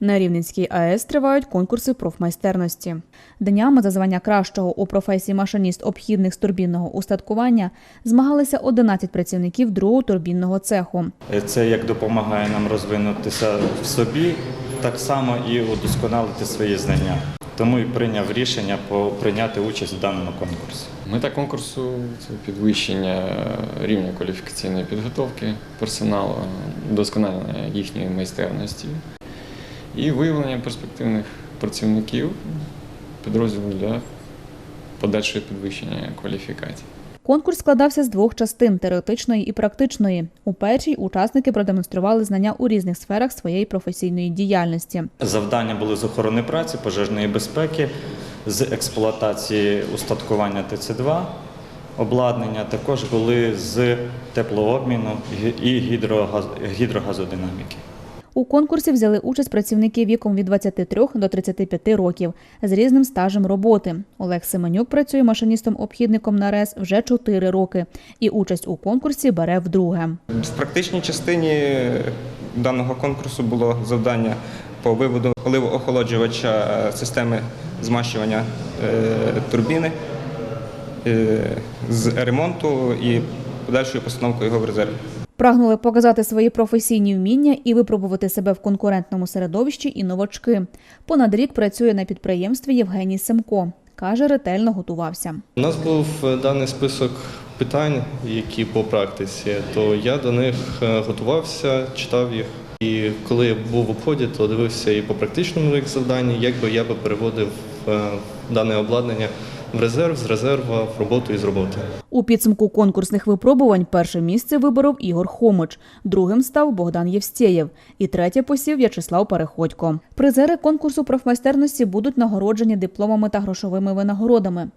На Рівненській АЕС тривають конкурси профмайстерності. Днями за звання кращого у професії машиніст обхідних з турбінного устаткування змагалися 11 працівників другого турбінного цеху. Це як допомагає нам розвинутися в собі, так само і удосконалити свої знання. Тому і прийняв рішення по прийняти участь в даному конкурсі. Мета конкурсу це підвищення рівня кваліфікаційної підготовки персоналу, вдосконалення їхньої майстерності і виявлення перспективних працівників підрозділу для подальшого підвищення кваліфікації. Конкурс складався з двох частин теоретичної і практичної. У першій учасники продемонстрували знання у різних сферах своєї професійної діяльності. Завдання були з охорони праці, пожежної безпеки, з експлуатації устаткування ТЦ2, обладнання. Також були з теплообміну і гідрогаз- гідрогазодинаміки. У конкурсі взяли участь працівники віком від 23 до 35 років з різним стажем роботи. Олег Семенюк працює машиністом-обхідником на РЕС вже 4 роки і участь у конкурсі бере вдруге. В практичній частині даного конкурсу було завдання по виводу оливоохолоджувача системи змащування е, турбіни е, з ремонту і подальшою постановкою його в резерв. Прагнули показати свої професійні вміння і випробувати себе в конкурентному середовищі і новачки. Понад рік працює на підприємстві Євгеній Семко. Каже, ретельно готувався. У нас був е, даний список питань, які по практиці, то я до них е, готувався, читав їх. І коли я був в обході, то дивився і по практичному їх завданні, як би я би переводив е, дане обладнання в резерв, з резерва в роботу і з роботи. У підсумку конкурсних випробувань перше місце виборов Ігор Хомич, другим став Богдан Євстєєв і третє посів В'ячеслав Переходько. Призери конкурсу профмайстерності будуть нагороджені дипломами та грошовими винагородами.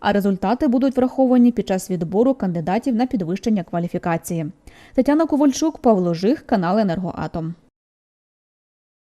А результати будуть враховані під час відбору кандидатів на підвищення кваліфікації. Тетяна Ковальчук, Павло Жих, канал Енергоатом.